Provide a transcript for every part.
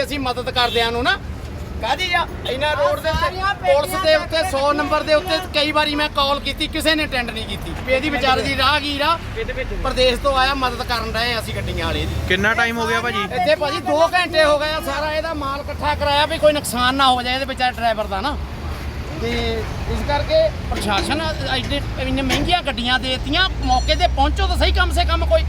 ਦੀ ਅਸੀਂ ਮਦਦ ਕਰਦਿਆਂ ਨੂੰ ਨਾ। ਕਾਦੀ ਆ? ਇਹਨਾਂ ਰੋਡ ਦੇ ਉੱਤੇ ਪੁਲਿਸ ਦੇ ਉੱਤੇ 100 ਨੰਬਰ ਦੇ ਉੱਤੇ ਕਈ ਵਾਰੀ ਮੈਂ ਕਾਲ ਕੀਤੀ ਕਿਸੇ ਨੇ ਅਟੈਂਡ ਨਹੀਂ ਕੀਤੀ। ਵੀ ਇਹਦੀ ਵਿਚਾਰੀ ਦੀ ਰਾਹਗੀਰ ਆ। ਪ੍ਰਦੇਸ਼ ਤੋਂ ਆਇਆ ਮਦਦ ਕਰਨ ਰਹੇ ਅਸੀਂ ਗੱਡੀਆਂ ਵਾਲੇ ਦੀ। ਕਿੰਨਾ ਟਾਈਮ ਹੋ ਗਿਆ ਭਾਜੀ? ਇੱਥੇ ਭਾਜੀ 2 ਘੰਟੇ ਹੋ ਗਏ ਆ ਸਾਰਾ ਇਹਦਾ ਮਾਲ ਇਕੱਠਾ ਕਰਾਇਆ ਵੀ ਕੋਈ ਨੁਕਸਾਨ ਨਾ ਹੋ ਜਾਏ ਇਹਦੇ ਵਿਚਾਰੇ ਡਰਾਈਵਰ ਦਾ ਨਾ। ਤੇ ਇਸ ਕਰਕੇ ਪ੍ਰਸ਼ਾਸਨ ਐਡੇ ਇੰਨੇ ਮਹਿੰਗੀਆਂ ਗੱਡੀਆਂ ਦੇਤੀਆਂ ਮੌਕੇ ਤੇ ਪਹੁੰਚੋ ਤਾਂ ਸਹੀ ਕਮ ਸੇ ਕਮ ਕੋਈ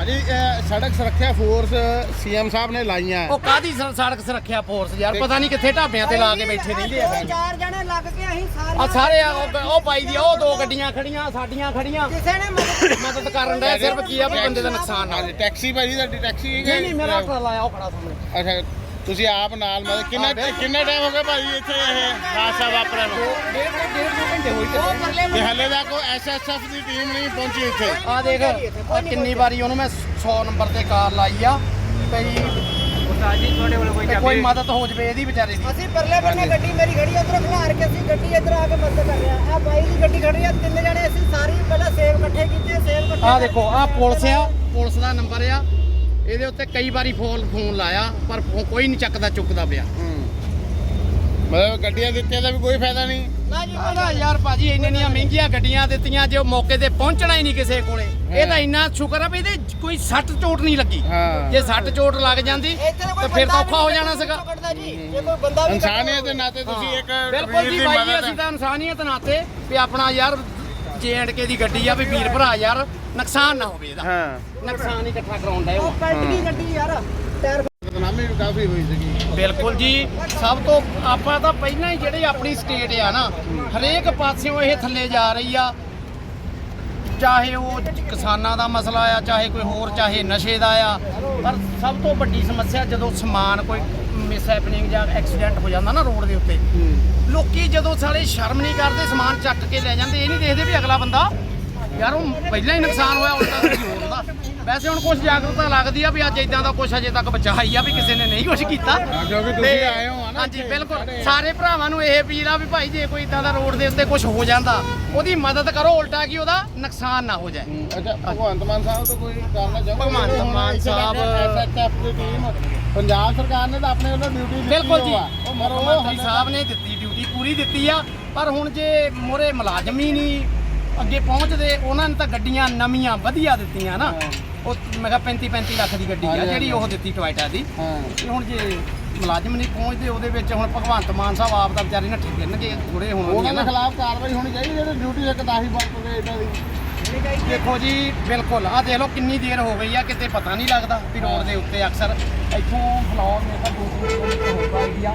ਭਾਜੀ ਇਹ ਸੜਕ ਸੁਰੱਖਿਆ ਫੋਰਸ ਸੀਐਮ ਸਾਹਿਬ ਨੇ ਲਾਈਆਂ। ਉਹ ਕਾਦੀ ਸੜਕ ਸੁਰੱਖਿਆ ਫੋਰਸ ਯਾਰ ਪਤਾ ਨਹੀਂ ਕਿੱਥੇ ਢਾਬਿਆਂ ਤੇ ਲਾ ਕੇ ਬੈਠੇ ਰਹਿੰਦੇ ਆ ਚਾਰ ਜਣੇ ਲੱਗ ਕੇ ਅਸੀਂ ਆ ਸਾਰੇ ਸਾਰੇ ਆ ਉਹ- ਉਹ ਪਾਈ ਦੀ ਆ, ਉਹ ਦੋ ਗੱਡੀਆਂ ਖੜੀਆਂ ਸਾਡੀਆਂ ਖੜੀਆਂ। ਕਿਸੇ ਨੇ ਮਦਦ ਮਦਦ ਕਰਨ ਦਾ ਸਿਰਫ ਕੀ ਆ ਵੀ ਬੰਦੇ ਦਾ ਨੁਕਸਾਨ ਨਾ ਹਾਂਜੀ ਟੈਕਸੀ ਭਾਜੀ ਤੁਹਾਡੀ ਟੈਕਸੀ ਨਹੀਂ ਨਹੀਂ ਮੇਰਾ ਟਰਾਲਾ ਆਇਆ ਉਹ ਖੜਾ ਸਾਹਮਣੇ। ਅੱਛਾ ਤੁਸੀਂ ਆਪ ਨਾਲ ਮਤਲਬ ਕਿੰਨਾ। ਕਿੰਨਾ ਟਾਈਮ ਹੋ ਗਿਆ ਭਾਜੀ ਇੱਥੇ ਇਹ ਹਾਦਸਾ ਵਾਪਰਿਆ ਨੂੰ ਡੇਢ ਡੇਢ ਦੋ ਘੰਟੇ ਹੋਈ ਉਹ ਪਰਲੇ ਤੇ ਹਲੇ ਤੱਕ ਕੋਈ ਐਸਐਸਐਫ ਦੀ ਟੀਮ ਨਹੀਂ ਪਹੁੰਚੀ ਇੱਥੇ। ਆ ਦੇਖ ਆਹ ਕਿੰਨੀ ਵਾਰੀ ਉਹਨੂੰ ਮੈਂ 100 ਨੰਬਰ ਤੇ ਕਾਲ ਲਾਈ ਆ ਭਈ ਤੇ ਕੋਈ ਮਦਦ ਹੋ ਜਵੇ ਇਹਦੀ ਵਿਚਾਰੇ ਦੀ। ਅਸੀਂ ਪਰਲੇ ਬੰਨੇ ਗੱਡੀ ਮੇਰੀ ਖੜੀ ਉਧਰ ਖਲਾਰ ਕੇ ਅਸੀਂ ਗੱਡੀ ਇੱਧਰ ਆ ਕੇ ਮਦਦ ਕਰ ਰਿਹਾ ਆ। ਬਾਈ ਦੀ ਗੱਡੀ ਖੜੀ ਆ ਤਿੰਨ ਜਣੇ ਅਸੀਂ ਸਾਰੀ ਪਹਿਲਾਂ ਸੇਵ ਇਕੱਠੇ ਕੀਤੇ ਸੇਵ ਇਕੱਠੇ ਆ ਦੇਖੋ ਆ ਪੁਲਿਸ ਆ ਪੁਲਿਸ ਦਾ ਨੰਬਰ ਆ। ਇਹਦੇ ਉੱਤੇ ਕਈ ਵਾਰੀ ਫੋਨ ਫੋਨ ਲਾਇਆ ਪਰ ਫੋ- ਕੋਈ ਨਹੀਂ ਚੱਕਦਾ ਚੁੱਕਦਾ ਪਿਆ। ਮਤਲਬ ਗੱਡੀਆਂ ਦਿੱਤੀਆਂ ਦਾ ਵੀ ਕੋਈ ਫਾਇਦਾ ਨਹੀਂ? ਨਾ ਜੀ ਨਾ ਯਾਰ ਭਾਜੀ ਇੰਨੇ ਨੀਆਂ ਮਹਿੰਗੀਆਂ ਗੱਡੀਆਂ ਦਿੱਤੀਆਂ ਜੇ ਉਹ ਮੌਕੇ ਤੇ ਪਹੁੰਚਣਾ ਹੀ ਨਹੀਂ ਕਿਸੇ ਕੋਲੇ। ਇਹ ਤਾਂ ਇੰਨਾ ਸ਼ੁਕਰ ਆ ਵੀ ਇਹਦੇ ਕੋਈ ਸੱਟ ਚੋਟ ਨਹੀਂ ਲੱਗੀ। ਹਾਂ। ਜੇ ਸੱਟ ਚੋਟ ਲੱਗ ਜਾਂਦੀ ਤਾਂ ਫਿਰ ਤਾਂ ਔਖਾ ਹੋ ਜਾਣਾ ਸੀਗਾ। ਕੱਢਦਾ ਜੀ। ਜੇ ਕੋਈ ਬੰਦਾ ਵੀ ਇਨਸਾਨੀਅਤ ਦੇ ਨਾਤੇ ਤੁਸੀਂ ਇੱਕ ਬਿਲਕੁਲ ਵੀਰ ਜੀ ਦੀ ਬਾਈ ਜੀ ਮਦਦ ਅਸੀਂ ਤਾਂ ਇਨਸਾਨੀਅਤ ਨਾਤੇ ਵੀ ਆਪਣਾ ਯਾਰ ਕੇ ਦੀ ਗੱਡੀ ਆ ਵੀ ਵੀਰ ਭਰਾ ਯਾਰ ਨੁਕਸਾਨ ਨਾ ਹੋਵੇ ਇਹਦਾ। ਹਾਂ। ਨੁਕਸਾਨ ਹੀ ਇਕੱਠਾ ਕਰਾਉਣ ਦਾ ਉਹ ਪਲਟ ਗਈ ਗੱਡੀ ਯਾਰ ਟਾਇਰ ਬਦਨਾਮੀ ਵੀ ਕਾਫੀ ਹੋਈ ਸੀਗੀ। ਬਿਲਕੁਲ ਜੀ ਸਭ ਤੋਂ ਆਪਾਂ ਤਾਂ ਪਹਿਲਾਂ ਹੀ ਜਿਹੜੀ ਆਪਣੀ ਸਟੇਟ ਆ ਨਾ ਹਰੇਕ ਪਾਸਿਓਂ ਇਹ ਥੱਲੇ ਜਾ ਰਹੀ ਆ। ਚਾਹੇ ਉਹ ਕਿਸਾਨਾਂ ਦਾ ਮਸਲਾ ਆ ਚਾਹੇ ਕੋਈ ਹੋਰ ਚਾਹੇ ਨਸ਼ੇ ਦਾ ਆ ਪਰ ਸਭ ਤੋਂ ਵੱਡੀ ਸਮੱਸਿਆ ਜਦੋਂ ਸਮਾਨ ਕੋਈ ਮਿਸ ਹੈਪਨਿੰਗ ਜਾਂ ਐਕਸੀਡੈਂਟ ਹੋ ਜਾਂਦਾ ਨਾ ਰੋਡ ਦੇ ਉੱਤੇ ਲੋਕੀ ਜਦੋਂ ਸਾਲੇ ਸ਼ਰਮ ਨਹੀਂ ਕਰਦੇ ਸਮਾਨ ਚੱਕ ਕੇ ਲੈ ਜਾਂਦੇ ਇਹ ਨਹੀਂ ਦੇਖਦੇ ਵੀ ਅਗਲਾ ਬੰਦਾ ਯਾਰ ਉਹ ਪਹਿਲਾਂ ਹੀ ਨੁਕਸਾਨ ਹੋਇਆ ਉਲਟਾ ਕੁਝ ਹੋਰ ਦਾ ਵੈਸੇ ਹੁਣ ਕੁਝ ਜਾਗਰੂਕਤਾ ਲੱਗਦੀ ਆ ਵੀ ਅੱਜ ਇਦਾਂ ਦਾ ਕੁਝ ਅਜੇ ਤੱਕ ਬਚਾਈ ਆ ਵੀ ਕਿਸੇ ਨੇ ਨਹੀਂ ਕੁਝ ਕੀਤਾ। ਕਿਉਂਕਿ ਤੁਸੀਂ ਤੇ- ਆਏ ਹੋ ਹਨਾ ਹਾਂਜੀ ਇੱਥੇ। ਬਿਲਕੁਲ। ਸਾਰੇ ਭਰਾਵਾਂ ਨੂੰ ਇਹ ਅਪੀਲ ਆ ਵੀ ਭਾਈ ਜੇ ਕੋਈ ਇਦਾਂ ਦਾ ਰੋਡ ਦੇ ਉੱਤੇ ਕੁਝ ਹੋ ਜਾਂਦਾ ਉਹਦੀ ਮਦਦ ਕਰੋ ਉਲਟਾ ਕਿ ਉਹਦਾ ਨੁਕਸਾਨ ਨਾ ਹੋ ਜਾਏ। ਅੱਛਾ ਭਗਵੰਤ ਮਾਨ ਸਾਹਿਬ ਤੋਂ ਕੋਈ ਕਰਨਾ ਚਾਹੁੰਦੇ ਭਗਵੰਤ ਮਾਨ ਸਾਹਿਬ- ਐਸਐਚਐਫ ਦੀ ਟੀਮ ਪੰਜਾਬ ਸਰਕਾਰ ਨੇ ਤਾਂ ਆਪਣੇ ਵੱਲੋਂ ਡਿਊਟੀ ਦਿੱਤੀ ਬਿਲਕੁਲ ਜੀ। ਉਹ ਮੁੱਖ ਮਰੋ ਮੰਤਰੀ ਸਾਹਿਬ ਨੇ ਦਿੱਤੀ ਡਿਊਟੀ ਪੂਰੀ ਦਿੱਤੀ ਆ ਪਰ ਹੁਣ ਜੇ ਮੋਰੇ ਮੁਲਾਜ਼ਮ ਹੀ ਨਹੀਂ ਅੱਗੇ ਪਹੁੰਚਦੇ ਉਹਨਾਂ ਨੇ ਤਾਂ ਗੱਡੀਆਂ ਨਵੀਆਂ ਵਧੀਆ ਦਿੱਤੀਆਂ ਨਾ। ਉਹ ਮੈਂ ਕਿਹਾ 35 35 ਲੱਖ ਦੀ ਗੱਡੀ ਆ ਜਿਹੜੀ ਉਹ ਦਿੱਤੀ ਟੋਇਟਾ ਦੀ। ਹਾਂ। ਤੇ ਹੁਣ ਜੇ ਮੁਲਾਜ਼ਮ ਨਹੀਂ ਪਹੁੰਚਦੇ ਉਹਦੇ ਵਿੱਚ ਹੁਣ ਭਗਵੰਤ ਮਾਨ ਸਾਹਿਬ ਆਪ ਦਾ ਵਿਚਾਰੇ ਨੱਠੇ ਫਿਰਨਗੇ ਥੋੜੇ ਹੁਣ ਉਹਨਾਂ ਦੇ ਨਾ। ਖਿਲਾਫ ਕਾਰਵਾਈ ਹੋਣੀ ਚਾਹੀਦੀ ਜਿਹੜੇ ਡਿਊਟੀ ਦੇ ਕਦਾਹੀ ਵਰਤਦੇ ਇਦਾਂ ਦੀ। ਦੇਖੋ ਜੀ ਬਿਲਕੁਲ। ਆ ਦੇਖ ਲਓ ਕਿੰਨੀ ਦੇਰ ਹੋ ਗਈ ਆ ਕਿਤੇ ਪਤਾ ਨਹੀਂ ਲੱਗਦਾ ਵੀ ਰੋਡ ਦੇ ਉੱਤੇ ਅਕਸਰ ਇੱਥੋਂ ਫਲੋਰ ਮੇਰੇ ਤਾਂ 2 ਕਿਲੋਮੀਟਰ ਹੋ ਪਾਈ ਆ।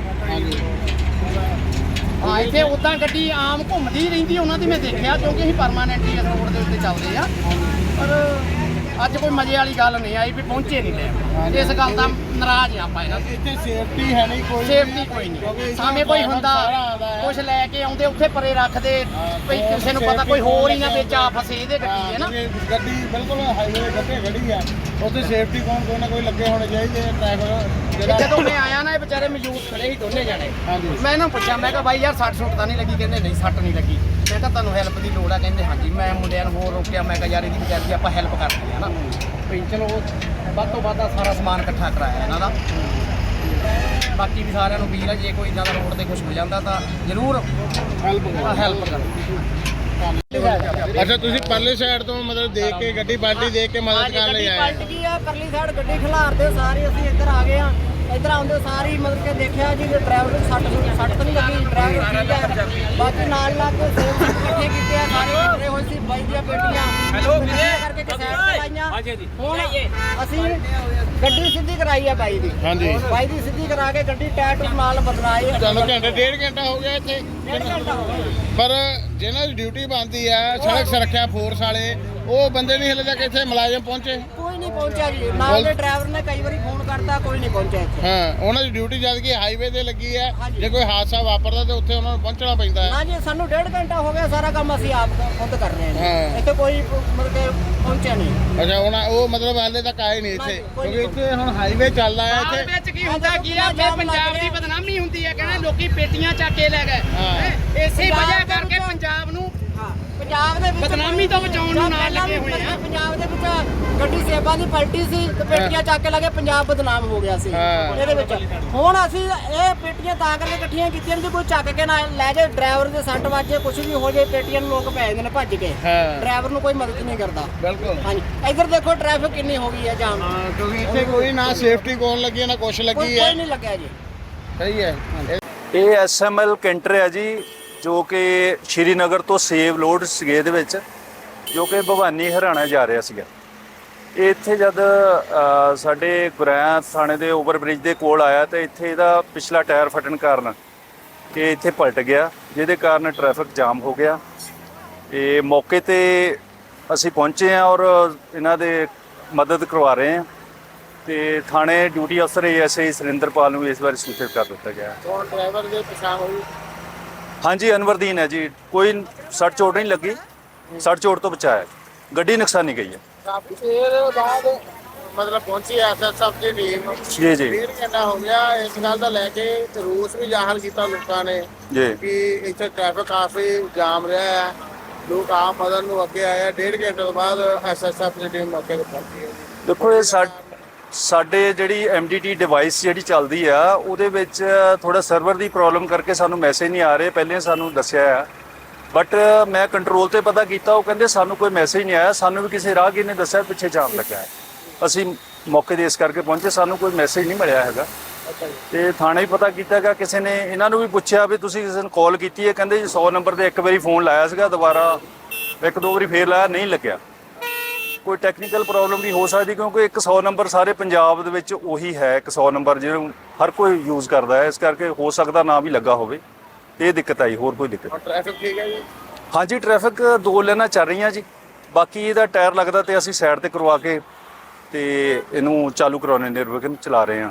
ਹਾਂ ਇੱਥੇ ਉਦਾਂ ਗੱਡੀ ਆਮ ਘੁੰਮਦੀ ਰਹਿੰਦੀ ਉਹਨਾਂ ਦੀ ਮੈਂ ਦੇਖਿਆ ਕਿਉਂਕਿ ਅਸੀਂ ਪਰਮਾਨੈਂਟਲੀ ਇਸ ਰੋਡ ਦੇ ਉੱਤੇ ਚੱਲਦੇ ਆ ਪਰ ਅੱਜ ਕੋਈ ਮਜ਼ੇ ਵਾਲੀ ਗੱਲ ਨਹੀਂ ਆਈ ਵੀ ਪਹੁੰਚੇ ਨਹੀਂ ਲੈ। ਇਸ ਗੱਲ ਦਾ ਨਾਰਾਜ਼ ਆ ਆਪਾਂ ਇਹਨਾਂ ਤੋਂ। ਇੱਥੇ ਸੇਫਟੀ ਹੈ ਨਹੀਂ ਕੋਈ ਸੇਫਟੀ ਕੋਈ ਨਹੀਂ। ਸਾਹਮਣੇ ਕੋਈ ਹੁੰਦਾ ਕੁਝ ਲੈ ਕੇ ਆਉਂਦੇ ਉੱਥੇ ਪਰੇ ਰੱਖਦੇ ਵੀ ਕਿਸੇ ਨੂੰ ਪਤਾ ਕੋਈ ਹੋਰ ਹੀ ਨਾ ਵਿੱਚ ਆ ਫਸੇ ਇਹਦੇ ਗੱਡੀ ਹੈ ਨਾ। ਗੱਡੀ ਬਿਲਕੁਲ ਹਾਈਵੇ ਗੱਡੇ ਆ ਉੱਥੇ ਸੇਫਟੀ ਕੌਣ ਕੋਈ ਨਾ ਕੋਈ ਲੱਗੇ ਹੋਣੇ ਚਾਹੀਦੇ ਜਿਹੜਾ ਜਦੋਂ ਮੈਂ ਆਇਆ ਨਾ ਇਹ ਵਿਚਾਰੇ ਮੌਜੂਦ ਖੜੇ ਸੀ ਦੋਨੇ ਜਾਣੇ। ਹਾਂਜੀ। ਮੈਂ ਇਹਨਾਂ ਨੂੰ ਪੁੱਛਿਆ ਮੈਂ ਕਿਹਾ ਬਾਈ ਯਾਰ ਸੱਟ ਸੁੱਟ ਤਾਂ ਨਹੀਂ ਲੱਗੀ? ਕਹਿੰਦੇ ਨਹੀਂ ਸੱਟ ਨਹੀਂ ਲੱਗੀ। ਮੈਂ ਕਿਹਾ ਤੁਹਾਨੂੰ ਹੈਲਪ ਦੀ ਲੋੜ ਆ? ਕਹਿੰਦੇ ਹਾਂਜੀ। ਮੈਂ ਮੁੰਡਿਆਂ ਨੂੰ ਹੋਰ ਰੋਕਿਆ ਮੈਂ ਕਿਹਾ ਯਾਰ ਇਹਦੀ ਵਿਚਾਰੀ ਦੀ ਆਪਾਂ ਹੈਲਪ ਕਰਦੇ ਆ ਨਾ। ਵੀ ਚਲੋ ਵੱਧ ਤੋਂ ਵੱਧ ਸਾਰਾ ਸਮਾਨ ਇਕੱਠਾ ਕਰਾਇਆ ਇਹਨਾਂ ਦਾ। ਬਾਕੀ ਵੀ ਸਾਰਿਆਂ ਨੂੰ ਵੀਰ ਆ ਜੇ ਕੋਈ ਇਦਾਂ ਦਾ ਰੋਡ ਤੇ ਕੁਝ ਹੋ ਜਾਂਦਾ ਤਾਂ ਜ਼ਰੂਰ ਹੈਲਪ ਹੈਲਪ ਕਰੋ। ਅੱਛਾ ਤੁਸੀਂ ਪਰਲੇ ਸਾਈਡ ਤੋਂ ਮਤਲਬ ਦੇਖ ਕੇ ਗੱਡੀ ਪਾਰਟੀ ਦੇਖ ਕੇ ਮਦਦ ਕਰਨ ਲਈ ਆਏ ਪਲਟ ਗਈ ਆ ਪਰਲੀ ਸਾਈਡ ਗੱਡੀ ਖਿਲਾਰਦੇ ਸਾਰੇ ਅਸੀਂ ਇੱਧਰ ਆ ਗਏ ਆ। ਇੱਧਰ ਆਉਂਦੇ ਸਾਰੀ ਮਤਲਬ ਕਿ ਦੇਖਿਆ ਜੀ ਕਿ ਡਰਾਈਵਰ ਨੂੰ ਸੱਟ ਸੁੱਟ ਸੱਟ ਤਾਂ ਨਹੀਂ ਲੱਗੀ ਡਰਾਈਵਰ ਠੀਕ ਹੈ। ਬਾਕੀ ਨਾਲ ਲੱਗ ਕੇ ਸੇਵ ਇਕੱਠੇ ਕੀਤੇ ਆ ਸਾਰੇ ਇਕੱਠੇ ਹੋਏ ਅਸੀਂ ਬਾਈ ਦੀਆਂ ਬੇਟੀਆਂ ਹੈਲੋ ਵੀਰੇ। ਕਰਕੇ ਲਾਈਆਂ। ਹਾਂਜੀ ਹੁਣ ਅਸੀਂ ਗੱਡੀ ਸਿੱਧੀ ਕਰਾਈ ਹੈ ਬਾਈ ਦੀ। ਹਾਂਜੀ। ਬਾਈ ਦੀ ਸਿੱਧੀ ਕਰਾ ਕੇ ਗੱਡੀ ਟਾਇਰ ਟੂਰ ਨਾਲ ਬਦਲਾਈ ਹੈ ਤੁਹਾਨੂੰ ਘੰਟਾ ਡੇਢ ਘੰਟਾ ਹੋ ਗਿਆ ਇੱਥੇ। ਡੇਢ ਘੰਟਾ ਹੋ ਗਿਆ। ਪਰ ਜਿਹਨਾਂ ਦੀ ਡਿਊਟੀ ਬਣਦੀ ਆ ਸੜਕ ਸੁਰੱਖਿਆ ਫੋਰਸ ਵਾਲੇ ਉਹ ਬੰਦੇ ਨਹੀਂ ਹਲੇ ਤੱਕ ਇੱਥੇ ਮੁਲਾਜ਼ਮ ਪਹੁੰਚੇ। ਕੋਈ ਨਹੀਂ ਪਹੁੰਚਿਆ ਜੀ। ਨਾਲ ਦੇ ਡਰਾਈਵਰ ਨੇ ਕਈ ਵਾਰੀ ਫੋਨ ਕਰਤਾ ਕੋਈ ਨਹੀਂ ਪਹੁੰਚਿਆ ਇੱਥੇ। ਹਾਂ ਉਹਨਾਂ ਦੀ ਡਿਊਟੀ ਜਦ ਕਿ ਹਾਈਵੇ ਤੇ ਲੱਗੀ ਹੈ। ਹਾਂਜੀ। ਜੇ ਕੋਈ ਹਾਦਸਾ ਵਾਪਰਦਾ ਤੇ ਉੱਥੇ ਉਹਨਾਂ ਨੂੰ ਪਹੁੰਚਣਾ ਪੈਂਦਾ ਹੈ। ਨਾ ਜੀ ਸਾਨੂੰ ਡੇਢ ਘੰਟਾ ਹੋ ਗਿਆ ਸਾਰਾ ਕੰਮ ਅਸੀਂ ਆਪ ਖੁਦ ਕਰ ਰਹੇ ਹਾਂ। ਹਾਂ। ਇੱਥੇ ਕੋਈ ਮਤਲਬ ਕਿ ਪਹੁੰਚਿਆ ਨਹੀਂ। ਅੱਛਾ ਉਹਨਾਂ ਉਹ ਮਤਲਬ ਹਾਲੇ ਤੱਕ ਆਏ ਨਹੀਂ ਇੱਥੇ। ਕੋਈ ਕਿਉਂਕਿ ਨਹੀਂ। ਇੱਥੇ ਹੁਣ ਹਾਈਵੇ ਚੱਲਦਾ ਹੈ ਇੱਥੇ ਵਿੱਚ ਕੀ ਹੁੰਦਾ ਕੀ ਆ? ਫਿਰ ਪੰਜਾਬ ਦੀ ਬਦਨਾਮੀ ਹੁੰਦੀ ਹੈ ਕਹਿੰਦੇ ਲੋਕੀ ਪੇਟੀਆਂ ਚੱਕ ਕੇ ਲੈ ਗਏ। ਹਾਂ। ਇਸੇ ਵਜ੍ਹਾ ਕਰਕੇ ਪੰਜਾਬ ਨੂੰ ਪੰਜਾਬ ਦੇ ਵਿੱਚ ਬਦਨਾਮੀ ਤੋਂ ਬਚਾਉਣ ਨੂੰ ਨਾਲ ਲੱਗੇ ਹੋਏ ਆ। ਪੰਜਾਬ ਦੇ ਵਿੱਚ ਗੱਡੀ ਸੇਬਾਂ ਦੀ ਪਲਟੀ ਸੀ ਤੇ ਪੇਟੀਆਂ ਚੱਕ ਕੇ ਲੱਗੇ ਪੰਜਾਬ ਬਦਨਾਮ ਹੋ ਗਿਆ ਸੀ। ਇਹਦੇ ਵਿੱਚ। ਹੁਣ ਅਸੀਂ ਇਹ ਪੇਟੀਆਂ ਤਾਂ ਕਰਕੇ ਇਕੱਠੀਆਂ ਕੀਤੀਆਂ ਜੇ ਕੋਈ ਚੱਕ ਕੇ ਨਾ ਲੈ ਜਾਏ ਡਰਾਈਵਰ ਦੇ ਸੱਟ ਵੱਜੇ ਕੁਝ ਵੀ ਹੋ ਜਾਏ ਪੇਟੀਆਂ ਨੂੰ ਲੋਕ ਪੈ ਜਾਂਦੇ ਨੇ ਭੱਜ ਕੇ। ਡਰਾਈਵਰ ਨੂੰ ਕੋਈ ਮਦਦ ਨਹੀਂ ਕਰਦਾ। ਬਿਲਕੁਲ। ਹਾਂਜੀ। ਇੱਧਰ ਦੇਖੋ ਟ੍ਰੈਫਿਕ ਕਿੰਨੀ ਹੋ ਗਈ ਹੈ ਜਾਮ। ਹਾਂ ਕਿਉਂਕਿ ਇੱਥੇ ਕੋਈ ਨਾ ਸੇਫਟੀ ਕੋਨ ਲੱਗੀ ਹੈ, ਨਾ ਕੁਛ ਕੋਈ ਲੱਗੀ ਕੋਈ ਹੈ। ਨਹੀਂ ਲੱਗਿਆ ਜੀ। ਸਹੀ ਹੈ। ਇਹ ਐਸਐਮਐਲ ਕੈਂਟਰ ਹੈ ਜੀ। ਜੋ ਕਿ ਸ਼੍ਰੀਨਗਰ ਤੋਂ ਸੇਵ ਲੋਡ ਸੀਗੇ ਇਹਦੇ ਵਿੱਚ, ਜੋ ਕਿ ਭਵਾਨੀ ਹਰਿਆਣਾ ਜਾ ਰਿਹਾ ਸੀਗਾ। ਇਹ ਇੱਥੇ ਜਦ ਸਾਡੇ ਗੁਰੈਆ ਥਾਣੇ ਦੇ ਓਵਰਬ੍ਰਿਜ ਦੇ ਕੋਲ ਆਇਆ ਤੇ ਇੱਥੇ ਇਹਦਾ ਪਿਛਲਾ ਟਾਇਰ ਫਟਣ ਕਾਰਨ ਕਿ ਇੱਥੇ ਪਲਟ ਗਿਆ, ਜਿਹਦੇ ਕਾਰਨ ਟ੍ਰੈਫਿਕ ਜਾਮ ਹੋ ਗਿਆ। ਇਹ ਮੌਕੇ ਤੇ ਅਸੀਂ ਪਹੁੰਚੇ ਹਾਂ ਔਰ ਇਹਨਾਂ ਦੇ ਮਦਦ ਕਰਵਾ ਰਹੇ ਹਾਂ। ਤੇ ਥਾਣੇ ਡਿਊਟੀ ਅਫਸਰ ਐਸਆਈ ਸੁਰਿੰਦਰਪਾਲ ਨੂੰ ਇਸ ਬਾਰੇ ਸੂਚਿਤ ਕਰ ਦਿੱਤਾ ਗਿਆ। ਹੈ ਹੁਣ ਡਰਾਈਵਰ ਦੇ ਪਛਾਣ ਹੋਈ? ਹਾਂਜੀ ਅਨਵਰਦੀਨ ਹੈ ਜੀ। ਕੋਈ ਸੱਟ ਚੋਟ ਨਹੀਂ ਲੱਗੀ। ਸੱਟ ਚੋਟ ਤੋਂ ਬਚਾਇਆ। ਗੱਡੀ ਨੁਕਸਾਨੀ ਗਈ ਹੈ। ਕਾਫੀ ਦੇਰ ਬਾਅਦ ਮਤਲਬ ਪਹੁੰਚੀ ਐਸਐਸਐਫ ਦੀ ਟੀਮ ਜੀ ਜੀ। ਡੇਢ ਘੰਟਾ ਹੋ ਗਿਆ? ਇਸ ਗੱਲ ਦਾ ਲੈ ਕੇ ਰੋਸ ਵੀ ਜ਼ਾਹਰ ਕੀਤਾ ਲੋਕਾਂ ਨੇ ਜੀ। ਕਿ ਇੱਥੇ ਟ੍ਰੈਫਿਕ ਕਾਫੀ ਜਾਮ ਰਿਹਾ ਹੈ। ਲੋਕ ਆਪ ਮਦਦ ਨੂੰ ਅੱਗੇ ਡੇਢ ਘੰਟੇ ਤੋਂ ਬਾਅਦ ਐਸਐਸਐਫ ਦੀ ਟੀਮ ਮੌਕੇ ਤੇ ਪਹੁੰਚੀ ਹੈ। ਦੇਖੋ ਇਹ ਸਾਡੇ ਜਿਹੜੀ ਐਮਡੀਟੀ ਡਿਵਾਈਸ ਜਿਹੜੀ ਚੱਲਦੀ ਆ, ਉਹਦੇ ਵਿੱਚ ਥੋੜਾ ਸਰਵਰ ਦੀ ਪ੍ਰੋਬਲਮ ਕਰਕੇ ਸਾਨੂੰ ਮੈਸੇਜ ਨਹੀਂ ਆ ਰਹੇ, ਪਹਿਲੇ ਸਾਨੂੰ ਦੱਸਿਆ ਆ। ਬਟ ਮੈਂ ਕੰਟਰੋਲ ਤੇ ਪਤਾ ਕੀਤਾ, ਉਹ ਕਹਿੰਦੇ ਸਾਨੂੰ ਕੋਈ ਮੈਸੇਜ ਨਹੀਂ ਆਇਆ, ਸਾਨੂੰ ਵੀ ਕਿਸੇ ਰਾਹਗੀਰ ਨੇ ਦੱਸਿਆ, ਪਿੱਛੇ ਜਾਮ ਲੱਗਾ ਹੈ। ਅਸੀਂ ਮੌਕੇ ਤੇ ਇਸ ਕਰਕੇ ਪਹੁੰਚੇ, ਸਾਨੂੰ ਕੋਈ ਮੈਸੇਜ ਨਹੀਂ ਮਿਲਿਆ ਹੈਗਾ। ਤੇ ਥਾਣੇ ਹੀ ਪਤਾ ਕੀਤਾ ਗਿਆ, ਕਿਸੇ ਨੇ ਇਹਨਾਂ ਨੂੰ ਵੀ ਪੁੱਛਿਆ ਵੀ ਤੁਸੀਂ ਕਿਸੇ ਨੂੰ ਕਾਲ ਕੀਤੀ ਹੈ, ਕਹਿੰਦੇ ਜੀ 100 ਨੰਬਰ ਤੇ ਇੱਕ ਵਾਰੀ ਫੋਨ ਲਾਇਆ ਸੀਗਾ, ਦੁਬਾਰਾ ਇੱਕ ਦੋ ਵਾਰੀ ਫੇਰ ਲਾਇਆ, ਨਹੀਂ ਲੱਗਿਆ। ਕੋਈ ਟੈਕਨੀਕਲ ਪ੍ਰੋਬਲਮ ਵੀ ਹੋ ਸਕਦੀ ਕਿਉਂਕਿ ਇੱਕ 100 ਨੰਬਰ ਸਾਰੇ ਪੰਜਾਬ ਦੇ ਵਿੱਚ ਉਹੀ ਹੈ ਇੱਕ 100 ਨੰਬਰ ਜਿਹਨੂੰ ਹਰ ਕੋਈ ਯੂਜ਼ ਕਰਦਾ ਹੈ ਇਸ ਕਰਕੇ ਹੋ ਸਕਦਾ ਨਾ ਵੀ ਲੱਗਾ ਹੋਵੇ। ਇਹ ਦਿੱਕਤ ਆਈ ਹੋਰ ਕੋਈ ਦਿੱਕਤ ਔਰ ਟ੍ਰੈਫਿਕ ਠੀਕ ਹੈ ਜੀ? ਹਾਂਜੀ ਟ੍ਰੈਫਿਕ ਦੋ ਲਾਈਨਾਂ ਚੱਲ ਰਹੀਆਂ ਜੀ। ਬਾਕੀ ਇਹਦਾ ਟਾਇਰ ਲੱਗਦਾ ਤੇ ਅਸੀਂ ਸਾਈਡ ਤੇ ਕਰਵਾ ਕੇ ਤੇ ਇਹਨੂੰ ਚਾਲੂ ਕਰਾਉਣੇ ਨਿਰਵਿਘਨ ਚਲਾ ਰਹੇ ਹਾਂ।